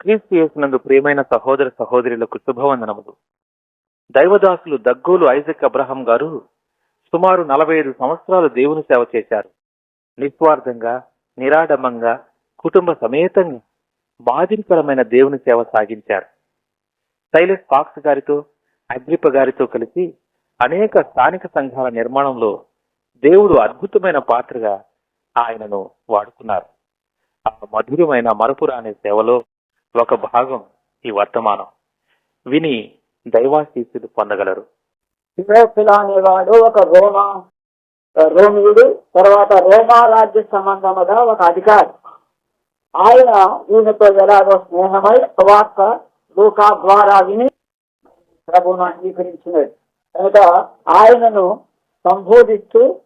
క్రీస్తు ప్రియమైన సహోదర సహోదరులకు శుభవందనములు. దైవదాసులు దగ్గోలు ఐజక్ అబ్రహం గారు సుమారు నలభై ఐదు సంవత్సరాలు దేవుని సేవ చేశారు. నిస్వార్థంగా నిరాడంబంగా కుటుంబ సమేతంగా బాధింకరమైన దేవుని సేవ సాగించారు. సైలెస్ ఫాక్స్ గారితో అగ్రిప గారితో కలిసి అనేక స్థానిక సంఘాల నిర్మాణంలో దేవుడు అద్భుతమైన పాత్రగా ఆయనను వాడుకున్నారు. ఆ మధురమైన మరపురాని సేవలో ఒక భాగం ఈ వర్తమానం. విని దైవాశీస్సులు పొందగలరు. థియోఫిలా అనేవాడు ఒక రోమా రోమియుడు తర్వాత రోమా రాజ్య సంబంధముగా ఒక అధికారి. ఆయన ఈయనతో ఎలాగో స్నేహమై వార్త లూకా ద్వారా విని ప్రభును అంగీకరించినది కనుక ఆయనను సంబోధిస్తూ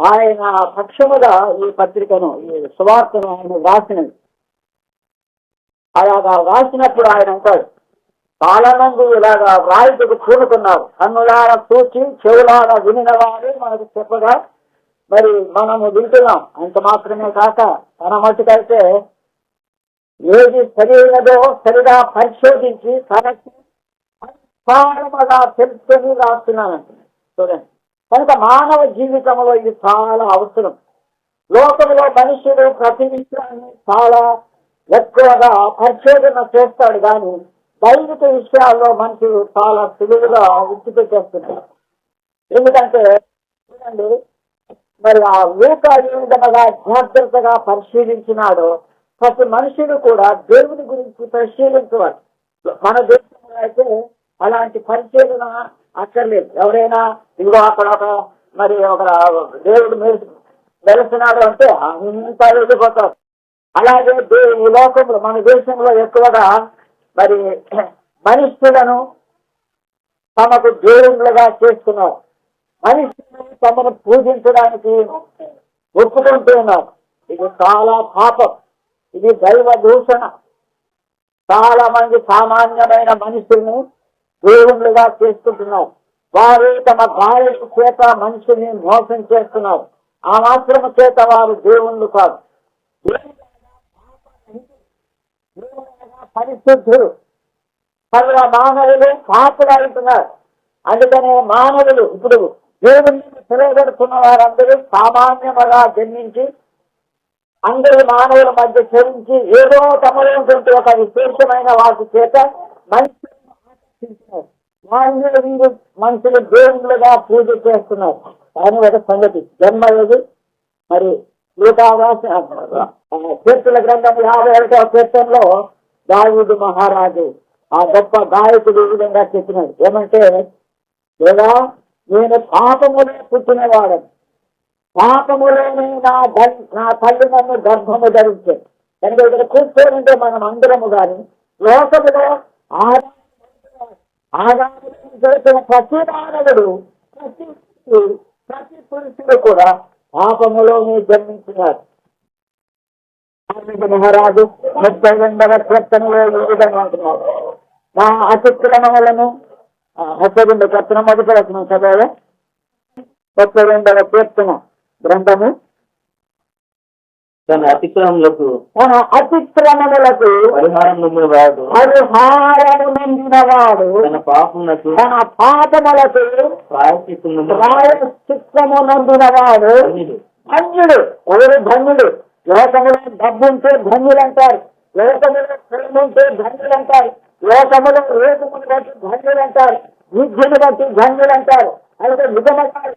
ఆయన పక్షముగా ఈ పత్రికను ఈ సువార్తను ఆయన రాసినది అలాగా రాసినప్పుడు ఆయన అంటాడు మంది ఇలాగా వ్రాయితకు పూనుకున్నారు కన్నులారా చూచి చెవులారా వినిన వారు మనకు చెప్పగా మరి మనము వింటున్నాం. అంత మాత్రమే కాక తన మటుకైతే ఏది సరైనదో సరిగా పరిశోధించి తనకి పరిపాలనగా తెలుసుకొని రాస్తున్నానంట చూడండి. కనుక మానవ జీవితంలో ఇది చాలా అవసరం. లోకంలో మనుషులు ప్రతి విషయాన్ని చాలా ఎక్కువగా పరిశోధన చేస్తాడు కానీ దైవిక విషయాల్లో మనిషి చాలా సులువుగా విడిచిపెట్టేస్తున్నారు ఎందుకంటే చూడండి మరి ఆ లూక ఏ విధంగా జాగ్రత్తగా పరిశీలించినాడో ప్రతి మనుషులు కూడా దేవుని గురించి పరిశీలించవాలి మన దేశంలో అయితే అలాంటి పరిశీలన అక్కర్లేదు. ఎవరైనా ఇదిగో అక్కడ ఒక మరి ఒక దేవుడు మెలిసినాడు అంటే అంత వెళ్ళిపోతారు అలాగే ఈ లోకంలో మన దేశంలో ఎక్కువగా మరి మనుషులను తమకు దేవుళ్ళుగా చేస్తున్నాం మనుషులను తమను పూజించడానికి ఒప్పుకుంటూ ఇది చాలా పాపం. ఇది దైవ దూషణ. చాలా మంది సామాన్యమైన మనుషుల్ని దేవుళ్ళుగా చేసుకుంటున్నాం వారు తమ భార్య చేత మనుషుల్ని మోసం చేస్తున్నారు. ఆ మాత్రము చేత వారు దేవుళ్ళు కాదు. పరిశుద్ధుడు. సర్వ మానవులు పాపలు అంటున్నారు అందుకనే మానవులు ఇప్పుడు దేవుని తిరగబడుతున్న వారందరూ సామాన్యముగా జన్మించి అందరూ మానవుల మధ్య చరించి ఏదో తమలోటువంటి ఒక విశేషమైన వాటి చేత మనుషులు వీరు మనుషులు దేవుళ్ళుగా పూజ చేస్తున్నారు. కానీ ఒక సంగతి జన్మ లేదు మరి లూకావాస కీర్తన గ్రంథం యాభై ఒకటో కీర్తనలో దావుడు మహారాజు ఆ గొప్ప గాయకుడు ఈ విధంగా చెప్పినాడు. ఏమంటే లేదా నేను పాపములే పుట్టినవాడని. పాపములోనే నా నా తల్లి నన్ను గర్భము ధరించాడు కనుక ఇక్కడ కూర్చొని ఉంటే మనం అందరము కానీ లోకములో ఆదాములో దొరికిన ప్రతి మానవుడు ప్రతి ప్రతి పురుషుడు కూడా పాపములోనే జన్మించినారు ఆర్మిక మహారాజు ముప్పై రెండవ కీర్తనలో ఈ విధంగా అంటున్నారు నా అతిక్రమములను ఆ, ముప్పై రెండు కీర్తన మొదటి రచన చదవాలి. ముప్పై రెండవ కీర్తన గ్రంథము. తన అతిక్రమములకు తన అతిక్రమములకు పరిహారం నొందిన వాడు పరిహారము నిండినవాడు తన పాపములకు ప్రాయశ్చిత్తము నందినవాడు. ధన్యుడు. ఎవరు ధన్యుడు. లోకములో డబ్బుంటే ధన్యులు అంటారు లోకములో ప్రేమ ఉంటే ధన్యులు అంటారు లోకములో రేపుమును బట్టి ధన్యులు అంటారు విద్యను బట్టి ధన్యులు అంటారు అయితే నిజమంటారు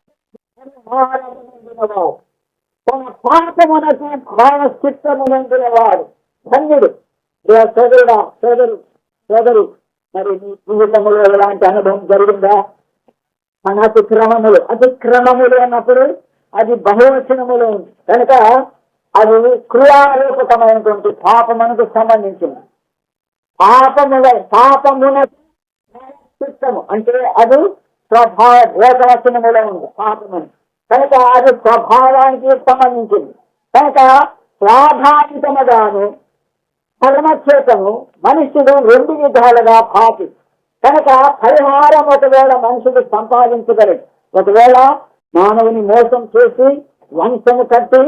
తన పాపమునకు ప్రాయశ్చిత్తము ధన్యుడు. సోదరుడా సోదరు సోదరు మరి నీ జీవితంలో ఎలాంటి అనుభవం జరిగిందా? మన అతిక్రమములు అతిక్రమములు అన్నప్పుడు అది బహువచనములు కనుక అది క్రియారూపకమైనటువంటి పాపమునకు సంబంధించింది. పాపముల పాపమున చిత్తము అంటే అది స్వభావ ఏకవచనములో ఉంది పాపమని. కనుక అది స్వభావానికి సంబంధించింది. కనుక స్వాభావికముగాను పరమచేతము మనుషుడు రెండు విధాలుగా పాపి కనుక పరిహారం ఒకవేళ మనుషుడు సంపాదించగలడు. ఒకవేళ మానవుని మోసం చేసి వంశము కట్టి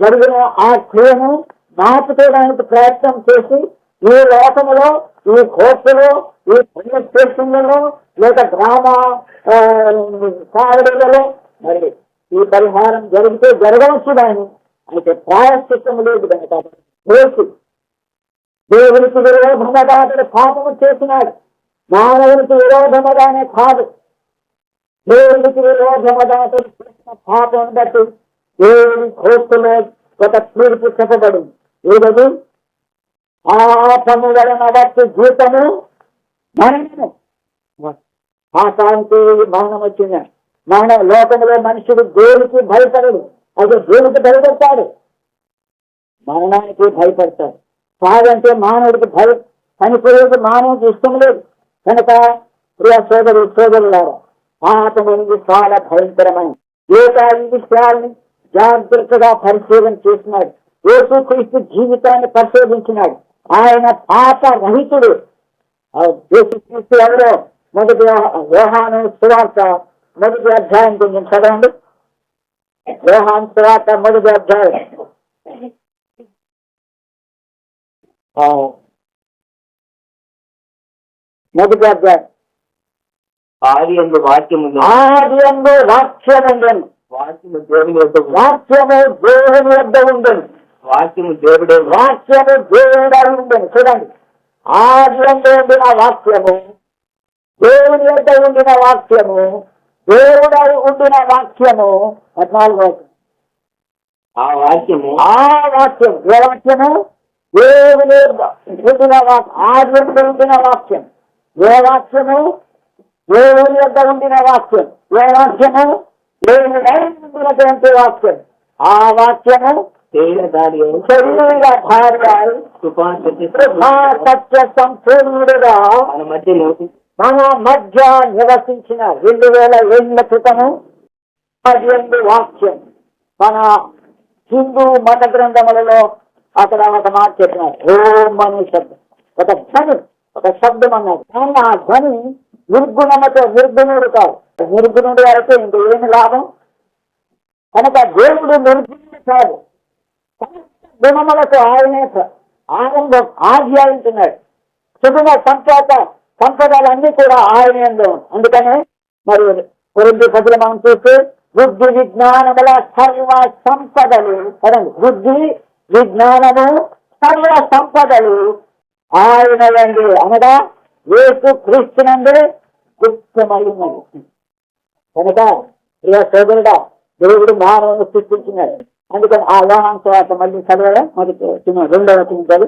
జరిగిన ఆ క్రియను మార్చుకోవడానికి ప్రయత్నం చేసి ఈ లోకములో ఈ కోర్టులో ఈ పుణ్య స్టేషన్లలో లేక డ్రామా ఆ, మరి ఈ పరిహారం జరిగితే జరగవచ్చు దాన్ని అయితే ప్రాయశ్చిత్తం లేదు కాబట్టి చేసి దేవునికి విరోధముగా అతడు పాపము చేసినాడు. మానవునికి విరోధముగానే కాదు. దేవునికి విరోధముగా అతడు చేసిన పాపం బట్టి దేవుని కోర్టులో ఒక తీర్పు చెప్పబడింది ఏదది? పాపము వలన వచ్చే జీతము మరణము పాపానికి మరణం వచ్చింది. మరణ లోకంలో మనుషుడు దేవునికి భయపడడు అది దేవునికి భయపడతాడు మరణానికి భయపడతాడు కాదంటే మానవుడికి భయ చనిపోయేది మానవుడికి ఇష్టం లేదు. కనుక ప్రియ సోదరు సోదరులారా పాపం అనేది చాలా భయంకరమైన ఏక ఈ విషయాల్ని జాగ్రత్తగా పరిశోధన చేసినాడు. యేసు క్రీస్తు జీవితాన్ని పరిశోధించినాడు. ఆయన పాప రహితుడు. ఆ యేసు క్రీస్తు ఎవరో? మొదటి వ్యవహాను సువార్త మొదటి అధ్యాయం కొంచెం చదవండి. వ్యవహాన్ సువార్త మొదటి అధ్యాయం. మొదటి అధ్యాయం. ఆది ఎందు వాక్యం ఆది అందు వాక్యం ఉండను వాక్యము దేవుని యొక్క వాక్యము దేవుని వద్ద ఉండను వాక్యము దేవుడే వాక్యము దేవుడై ఉండను చూడండి. అందు ఉండిన వాక్యము దేవుని వద్ద ఉండిన వాక్యము దేవుడై ఉండిన వాక్యము. పద్నాలుగు. ఆ వాక్యము ఆ వాక్యం ఏ వాక్యము? దేవుని ఉండిన అందు ఉండిన వాక్యం ఏ వాక్యము? దేవుని వద్ద ఉండిన వాక్యం ఏ వాక్యము? దేవుడై ఉండినటువంటి వాక్యం ఆ వాక్యము? శరీర భార్య సత్య సంపూర్ణుడుగా మన మధ్య మన మధ్య నివసించిన రెండు వేల ఏళ్ళ క్రితము అది వాక్యం. మన హిందూ మత గ్రంథములలో అక్కడ ఒక మాట చెప్పినారు ఓం అనే శబ్దం ఒక ధ్వని ఒక శబ్దం అన్నారు. కానీ ఆ ధ్వని నిర్గుణముతో నిర్గుణుడు కాదు నిర్గుణుడు అయితే ఇంక ఏమి లాభం? కనుక దేవుడు నిర్గుణుడు కాదు గుణములకు ఆయనే ప్ర- ఆనందం ఆధ్యాయించున్నాడు సుగుణ సంపద సంపదలన్నీ కూడా ఆయనే అందుకనే మరి కొరింది ప్రజలు మనం చూస్తే బుద్ధి విజ్ఞానముల సర్వ సంపదలు కదండి బుద్ధి విజ్ఞానము సర్వ సంపదలు ఆయన అనగా యేసు క్రీస్తునందు గుప్తమైనది కనుక ప్రియ సోదరుడా దేవుడు మానవుని సృష్టించినాడు. అందుకని ఆ యోహాన్ తర్వాత మళ్ళీ చదవడం మొదటి చిన్న రెండవ చింతలు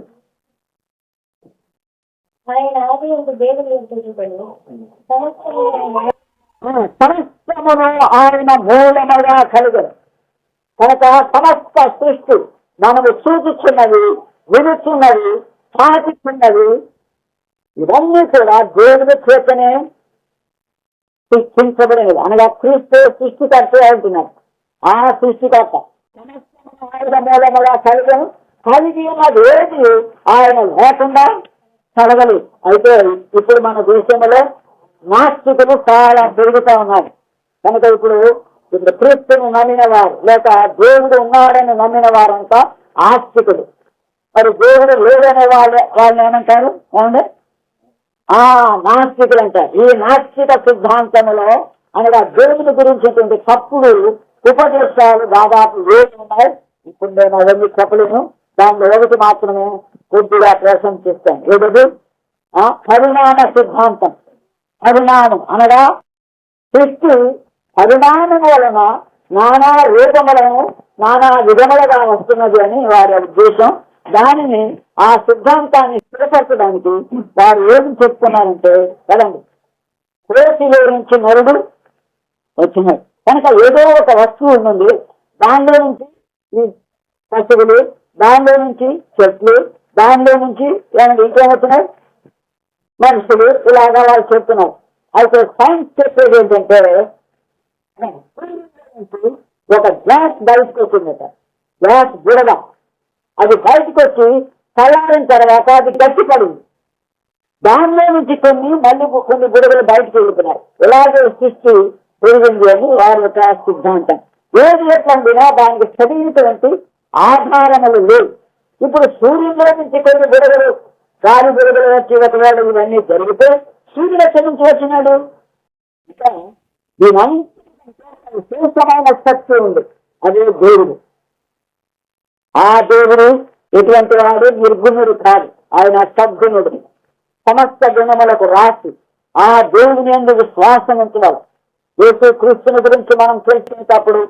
సమస్తమైన సమస్తమును ఆయన మూలముగా కలుగదు కనుక సమస్త సృష్టి మనము చూచుచున్నది వినుచున్నది సాధిస్తున్నది ఇవన్నీ కూడా దేవుని చేతనే సృష్టించబడినది అనగా క్రీస్తు సృష్టికర్త అంటున్నాడు. ఆ సృష్టికర్త సమస్తమును ఆయన మూలముగా కలుగను కలిగి ఉన్నది ఏది ఆయన లేకుండా కలగలేదు అయితే ఇప్పుడు మన దేశంలో నాస్తికులు చాలా పెరుగుతూ ఉన్నారు. కనుక ఇప్పుడు ఇప్పుడు క్రీస్తుని నమ్మిన వారు లేక దేవుడు ఉన్నాడని నమ్మిన వారంతా ఆస్తికులు. మరి దేవుడు లేదనే వాళ్ళు వాళ్ళు ఏమంటారు ఏమండి? ఆ నాస్తికులు అంటారు ఈ నాస్తిక సిద్ధాంతంలో అనగా దేవుని గురించినటువంటి తప్పుడు ఉపదేశాలు దాదాపు ఏమి ఉన్నాయి. ఇప్పుడు నేను అవన్నీ చెప్పలేను. దానిలో ఒకటి మాత్రమే కొద్దిగా ప్రశంసిస్తాను ఏదది? ఆ పరిణామ సిద్ధాంతం. పరిణామం అనగా సృష్టి పరిణామం వలన నానా రూపములను నానా విధములుగా వస్తున్నది అని వారి ఉద్దేశం. దానిని ఆ సిద్ధాంతాన్ని స్థిరపరచడానికి వారు ఏమి చెప్తున్నారంటే కదండి కోటిలో నుంచి నరుడు వచ్చినాడు. కనుక ఏదో ఒక వస్తువు ఉంది దానిలో నుంచి ఈ పశువులు దానిలో నుంచి చెట్లు దానిలో నుంచి ఏమంటే ఇంకేమవుతున్నాయి మనుషులు ఇలాగా వాళ్ళు చెప్తున్నారు. అయితే సైన్స్ చెప్పేది ఏంటంటే ఒక గ్యాస్ బయటకు వచ్చిందట గ్యాస్ బుడద. అది బయటకు వచ్చి చల్లారిన తర్వాత అది గట్టిపడింది. దానిలో నుంచి కొన్ని మళ్ళీ కొన్ని బుడగలు బయటకు వెళ్తున్నాయి ఇలాగే సృష్టి పెరిగింది అని వారి యొక్క సిద్ధాంతం ఏది ఎట్లండినా దానికి సరైనటువంటి ఆధారములు లేవు. ఇప్పుడు సూర్యుల్లో నుంచి కొన్ని బుడగలు గాలి బుడగలు వచ్చి ఒకవేళ ఇవన్నీ జరిగితే సూర్యుడు ఎక్కడి నుంచి వచ్చినాడు? ఇంకా దీని శక్తి ఉంది. అదే దేవుడు. ఆ దేవుడు ఎటువంటి వాడు? నిర్గుణుడు కాదు. ఆయన సద్గుణుడు. సమస్త గుణములకు రాసి ఆ దేవుని ఎందుకు విశ్వాసం ఉంటున్నారు యేసు క్రీస్తుని గురించి మనం తెలిసినప్పుడు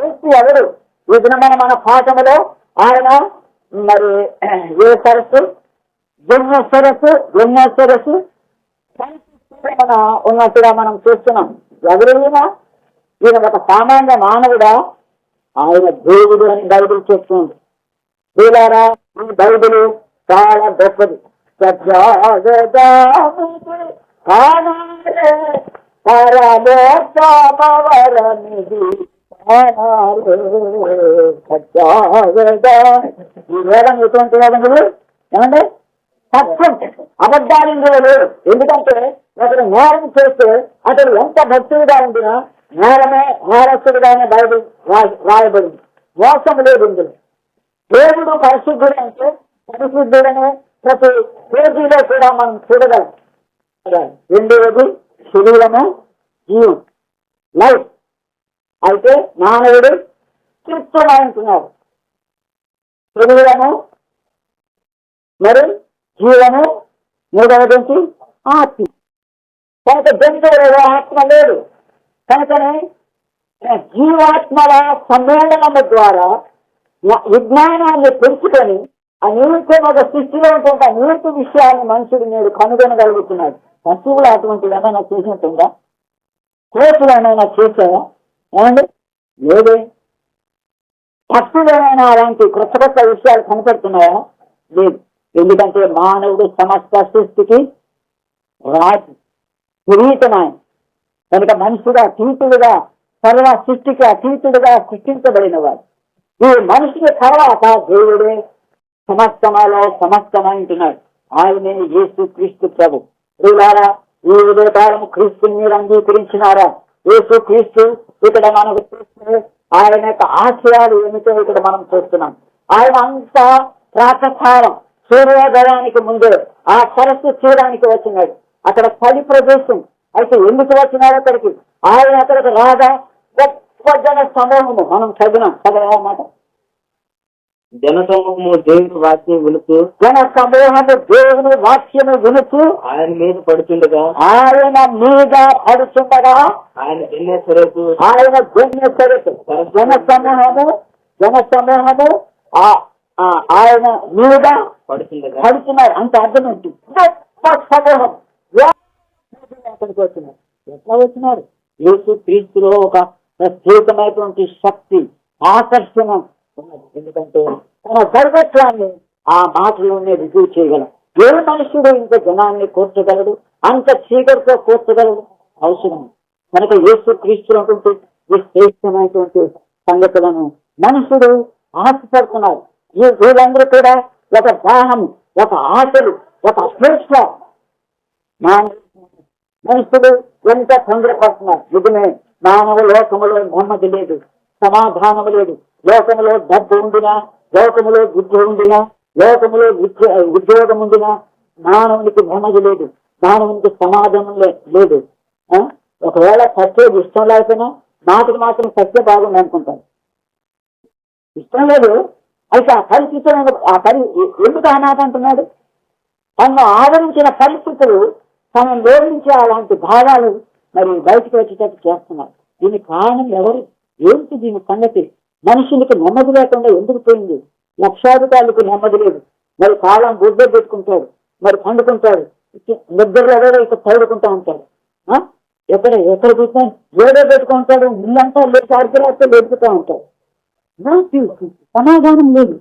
యేసు ఎవరు? ఈ దినమైన మన పాఠములో ఆయన మరి ఏ సరస్సు? జన్మ సరస్సు జన్మ సరస్సు. మన ఉన్నట్టుగా మనం చూస్తున్నాం. ఎవరు ఈయన? ఈయన ఒక సామాన్య మానవుడా? ఆయన దేవుడు అని బైబిల్ చెప్తుంది. వీలారా ఈ బైబిల్ చాలా గొప్పది సత్యాగదాముడు కానారే పరమోత్తమవరమిది కానారే సత్యాగదా ఈ వేదం ఎటువంటి వేదం ఇది? ఏమండి సత్యం అబద్ధాలు ఇందులో లేవు ఎందుకంటే అతను నేరం చేస్తే అతడు ఎంత భక్తుడిగా ఉండినా నేరమే నేరస్తుడిగానే బైబిల్ రా- రాయబడింది మోసం లేదు ఇందులో దేవుడు పరిశుద్ధుడు అంటే పరిశుద్ధుడని ప్రతి పేజీలో కూడా మనం చూడగలం. రెండవది శరీరము జీవం లైఫ్. అయితే మానవుడు తృప్తమైంటున్నాడు శరీరము మరి జీవము మూడవది నుంచి ఆత్మ. కనుక జంతువులలో ఆత్మ లేదు. కనుకనే జీవాత్మల సమ్మేళనము ద్వారా విజ్ఞానాన్ని పెంచుకొని అనేక సృష్టిలో ఉంటుంటే అనేక విషయాన్ని మనుషుడు నేడు కనుగొనగలుగుతున్నాడు. పశువులు అటువంటి ఏమైనా చేసినట్టుందా? కోతులు ఏమైనా చేసావా ఏమండి? లేదే. పక్షులు ఏమైనా అలాంటి కొత్త కొత్త విషయాలు కనపడుతున్నాయా? లేదు. ఎందుకంటే మానవుడు సమస్త సృష్టికి రాజు కిరీటమాయన కనుక మనుషుడు అతీతుడుగా సర్వ సృష్టికి అతీతుడుగా సృష్టించబడిన వాడు. ఈ మనిషిన తర్వాత దేవుడే సమస్తమాలో సమస్తమంటున్నాడు ఆయనే యేసు క్రీస్తు ప్రభు. ప్రియులారా ఈ ఉదయకాలం క్రీస్తుని మీరు అంగీకరించినారా? యేసు క్రీస్తు ఇక్కడ మనకు చూస్తే ఆయన యొక్క ఆశయాలు ఏమిటో ఇక్కడ మనం చూస్తున్నాం. ఆయన అంతా ప్రాతకాలం సూర్యోదయానికి ముందే ఆ సరస్సు చూడడానికి వచ్చినాడు. అక్కడ పలి ప్రదేశం. అయితే ఎందుకు వచ్చినాడు అక్కడికి? ఆయన అక్కడికి రాగా గొప్ప జన సమూహము మనం చదివినాం. చదవమాట జనసమూహము దేవుని వాక్యం వినుతూ జన సమూహము దేవుని వాక్యము వినుచు ఆయన మీద పడుతుండగా ఆయన మీద పడుచుండగా ఆయన దినేశ్వరకు ఆయన గుణ్య సరస్సు జన సమూహము జన సమూహము ఆ- ఆయన మీద పడుతుండగా పడుతున్నారు. అంత అర్థం ఏంటి? సమూహం. ఎట్లా వచ్చినారు? యేసు క్రీస్తులో ఒక ప్రత్యేకమైనటువంటి శక్తి ఆకర్షణ ఉన్నది. ఎందుకంటే తన సర్వత్వాన్ని ఆ మాటలోనే రుజువు చేయగలం. ఏ మనుషుడు ఇంత జనాన్ని కూర్చగలడు? అంత చీకటితో కూర్చగలడు? అవసరం. కనుక యేసు క్రీస్తున్నటువంటి ఈ శ్రేష్టమైనటువంటి సంగతులను మనుషుడు ఆశపడుతున్నారు. ఈ వీళ్ళందరూ కూడా ఒక దాహం ఒక ఆశలు ఒక అపేక్ష మనుషుడు ఎంత తొందరపడుతున్నారు? నిజమే. మానవ లోకములో నెమ్మది లేదు. సమాధానము లేదు. లోకములో డబ్బు ఉండినా లోకములో బుద్ధి ఉండినా లోకములో ఉద్యోగం ఉండినా మానవునికి నెమ్మది లేదు. మానవునికి సమాధానం లేదు. ఆ? ఒకవేళ సత్యం ఇష్టం లేకపోయినా మాటకు మాత్రం సత్య బాగుంది అనుకుంటారు ఇష్టం లేదు. అయితే ఆ పరిస్థితులను ఆ పరి ఎందుకు అనాథ అంటున్నాడు? తను ఆదరించిన పరిస్థితులు తనలో లోపించే అలాంటి భావాలు మరి బయటకు వచ్చేటట్టు చేస్తున్నారు. దీని కారణం ఎవరు? ఏంటి దీని సంగతి? మనుషులకు నెమ్మది లేకుండా ఎందుకు పోయింది? లక్షాధికారులకు నెమ్మది లేదు. మరి కాలం బుద్ధ పెట్టుకుంటాడు మరి పండుకుంటాడు నిద్రలో ఎవరో ఇక తడుకుంటా ఉంటాడు ఆ? ఎక్కడ ఎక్కడ కూర్చొని ఏదో పెట్టుకుంటాడు ఇల్లంతా లేచి అర్ధరాత్రి లేపుతూ ఉంటాడు. సమాధానం లేదు.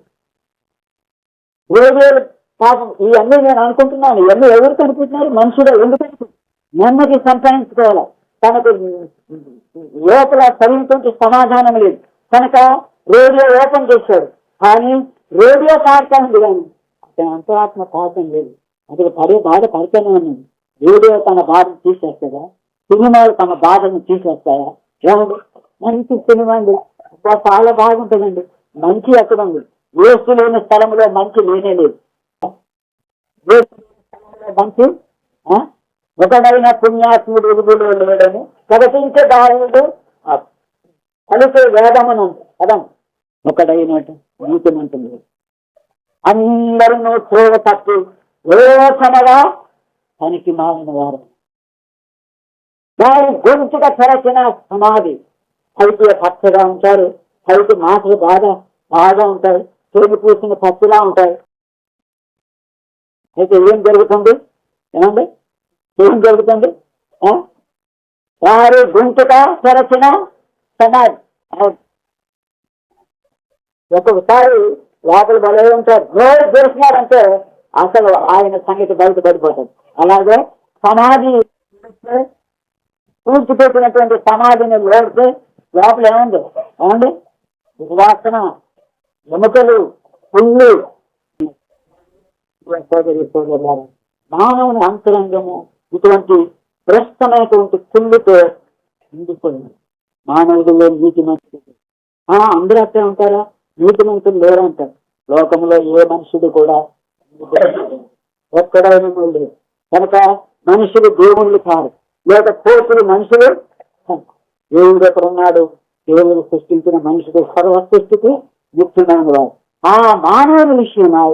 రేడియోలు పాపం ఇవన్నీ నేను అనుకుంటున్నాను ఇవన్నీ ఎవరు కనిపిస్తున్నారు మనుషుడు ఎందుకు కనిపిస్తున్నారు? నెమ్మది సంపాదించుకోవాలి. తనకు లోపల చదువుతుంటే సమాధానం లేదు. కనుక రేడియో ఓపెన్ చేశాడు. కానీ రేడియో పాడుతా ఉంది కానీ అతని అంతరాత్మ పాడటం లేదు. అతను పడే బాధ పడుతూనే ఉన్నది రేడియో తన బాధను తీసేస్తాడా? సినిమాలు తమ బాధను తీసేస్తాయా? ఏమండి? మంచి సినిమా అండి. చాలా బాగుంటుందండి. మంచి ఎక్కడ ఉంది వేస్తు లేని స్థలంలో మంచి లేనే లేదు మంచి ఆ? ఒకడైన పుణ్యాత్ముడు విధులు లేడని ప్రకటించే దారుడు కలిసే వేదమను పదం. ఒకడైనట్టు నీతిమంతుడు. అందరూ త్రోవ తప్పు వేసనగా పనికి మారిన వారు. వారి గొంతుగా తెరచిన సమాధి. అయితే పచ్చగా ఉంటారు. అయితే మాటలు బాగా బాగా ఉంటాయి. తేలి పూసిన పచ్చిలా ఉంటాయి. అయితే ఏం జరుగుతుంది? ఏమండి? ఏం జరుగుతుంది? వారు వారి గొంతుగా తెరచిన సమాధి. ఒక్కొక్కసారి లోపల బలే ఉంటారు. నోరు అసలు ఆయన సంగతి బయటపడిపోతుంది అలాగే సమాధి పూడ్చిపెట్టినటువంటి సమాధిని లోడితే లోపల ఏముంది? ఏమండి వాసన ఎముకలు పుళ్ళు. సోదరి సోదరులారా, మానవుని అంతరంగము ఇటువంటి భ్రష్టమైనటువంటి కుళ్ళుతో నిండిపోయింది. మానవుడిలో నీతి మంత్రులు ఆ అందరూ అట్టే ఉంటారా? నీతి మంత్రులు లేరు అంటారు. లోకంలో ఏ మనుషుడు కూడా ఎక్కడైనా లేదు కనుక మనుషులు దేవుళ్ళు కారు లేక కోతులు మనుషులు దేవుడు ఎక్కడున్నాడు దేవుడు సృష్టించిన మనుషుడు సర్వ సృష్టికి ముఖ్యమైన వాడు. ఆ మానవుల విషయమై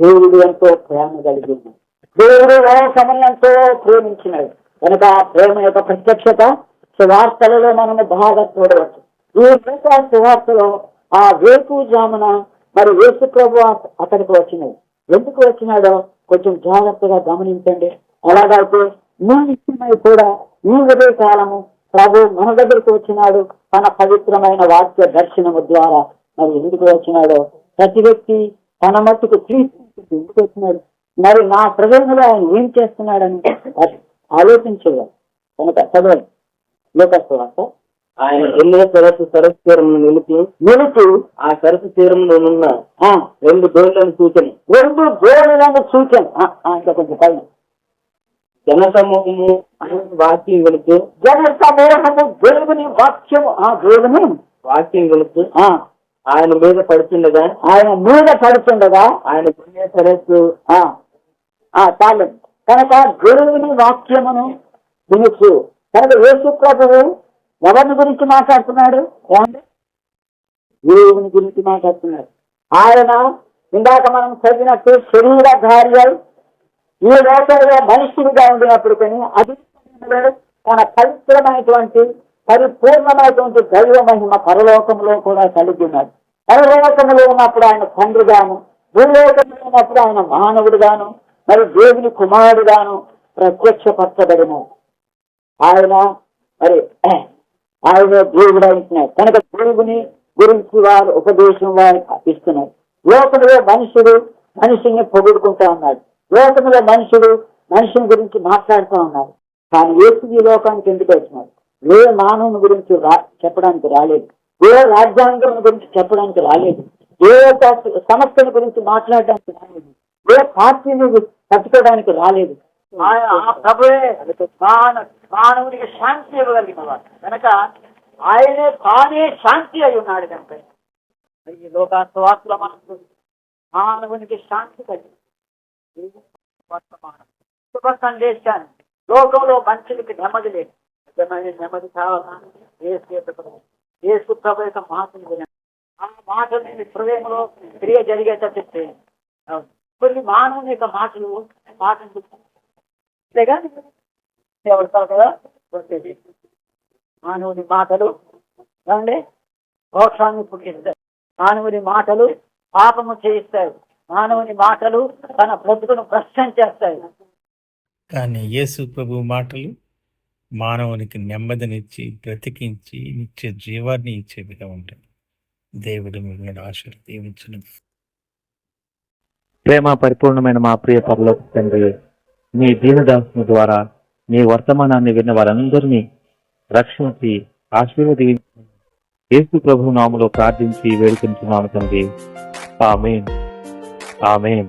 దేవుడు ఎంతో ప్రేమ కలిగి దేవుడు సమయంతో ప్రేమించినాడు కనుక ఆ ప్రేమ యొక్క ప్రత్యక్షత సువార్తలలో మనము బాగా చూడవచ్చు. ఈ యొక్క సువార్తలో ఆ వేకు జామున మరి వేసు ప్రభు అతనికి వచ్చినాడు ఎందుకు వచ్చినాడో కొంచెం జాగ్రత్తగా గమనించండి. అలాగైతే మీ విషయమై కూడా ఈ ఉదయ కాలము ప్రభు మన దగ్గరకు వచ్చినాడు. తన పవిత్రమైన వాక్య దర్శనము ద్వారా మరి ఎందుకు వచ్చినాడో ప్రతి వ్యక్తి తన మట్టుకు తీసుకుంటుంది ఎందుకు వచ్చినాడు? మరి నా ప్రజల్లో ఆయన ఏం చేస్తున్నాడని కనుక చదవండి. లోకస్వార్త ఆయన ఎన్నో సరస్సు సరస్సు తీరమును నిలిపి నిలిచి ఆ సరస్సు తీరములో ఉన్న ఆ, రెండు దోళ్ళను సూచన రెండు గోడలను సూచన ఇంకా కొంచెం పైన. జన సమూహము వాక్యం వెళుతూ జన సమూహము దేవుని వాక్యము. ఆ దేవుని వాక్యం వెళుతూ ఆ, ఆయన మీద పడుతుండగా ఆయన మీద పడుతుండగా ఆయన పుణ్య సరస్సు ఆ, ఆ, కనుక గురువుని వాక్యమును వినుచు. కనుక యేసు ప్రభువు ఎవరిని గురించి మాట్లాడుతున్నాడు? ఏమండి? దేవుని గురించి మాట్లాడుతున్నాడు. ఆయన ఇందాక మనం చదివినట్టు శరీరధార్యాలు ఈ లోకంలో మనుషులుగా ఉండినప్పుడు కానీ అది తన పవిత్రమైనటువంటి పరిపూర్ణమైనటువంటి దైవ మహిమ పరలోకంలో కూడా కలిగి ఉన్నాడు. పరలోకంలో ఉన్నప్పుడు ఆయన తండ్రిగాను భూలోకంలో ఉన్నప్పుడు ఆయన మానవుడుగాను మరి దేవుని కుమారుడాను ప్రత్యక్షపరచబడినాడు ఆయన మరి ఆయన దేవుడు అంటున్నాడు. కనుక దేవుని గురించి వారు ఉపదేశం వారు ఇస్తున్నారు. లోకంలో మనుషుడు మనిషిని పొగుడుకుంటా ఉన్నాడు. లోకంలో మనుషుడు మనిషిని గురించి మాట్లాడుతూ ఉన్నారు. కానీ ఏసు ఈ లోకానికి ఎందుకు వచ్చినాడు? ఏ మానవుని గురించి రా చెప్పడానికి రాలేదు. ఏ రాజ్యాంగం గురించి చెప్పడానికి రాలేదు. ఏ సమస్యల గురించి మాట్లాడడానికి రాలేదు. ఏ పార్టీని పట్టుకోవడానికి రాలేదు. ఆ ప్రభువే మానవునికి శాంతి ఇవ్వగలిగిన వాడు కనుక ఆయనే తానే శాంతి అయి ఉన్నాడు కనుక. ఈ లోకాస్వాసుల మనకు మానవునికి శాంతి కలిగి వర్తమానం. శుభ సందేశాన్ని లోకంలో మనుషులకి నెమ్మది లేదు. నిజమైన నెమ్మది కావాలా? ఏసు ఏసు ప్రభు యొక్క వినండి. ఆ మాటలు మీ హృదయంలో క్రియ జరిగేటట్టు చేయండి. అవును. కొన్ని మానవుని యొక్క మాటలు మాటలు అంతేగా కదా వచ్చేది. మానవుని మాటలు ఏమండి? మోక్షాన్ని పుట్టిస్తాయి మానవుని మాటలు పాపము చేయిస్తాయి మానవుని మాటలు తన బ్రతుకును భ్రష్టం చేస్తాయి. కానీ యేసు ప్రభు మాటలు మానవునికి నెమ్మదినిచ్చి బ్రతికించి నిత్య జీవాన్ని ఇచ్చేవిగా ఉంటాయి. దేవుడు మిమ్మల్ని ఆశీర్వదించను. ప్రేమ పరిపూర్ణమైన మా ప్రియ పరలోక తండ్రి మీ దీనదాసుని ద్వారా మీ వర్తమానాన్ని విన్న వారందరినీ రక్షించి ఆశీర్వదించి యేసు ప్రభు నామలో ప్రార్థించి వేడుకుంటున్నాము తండ్రి. ఆమెన్. ఆమెన్.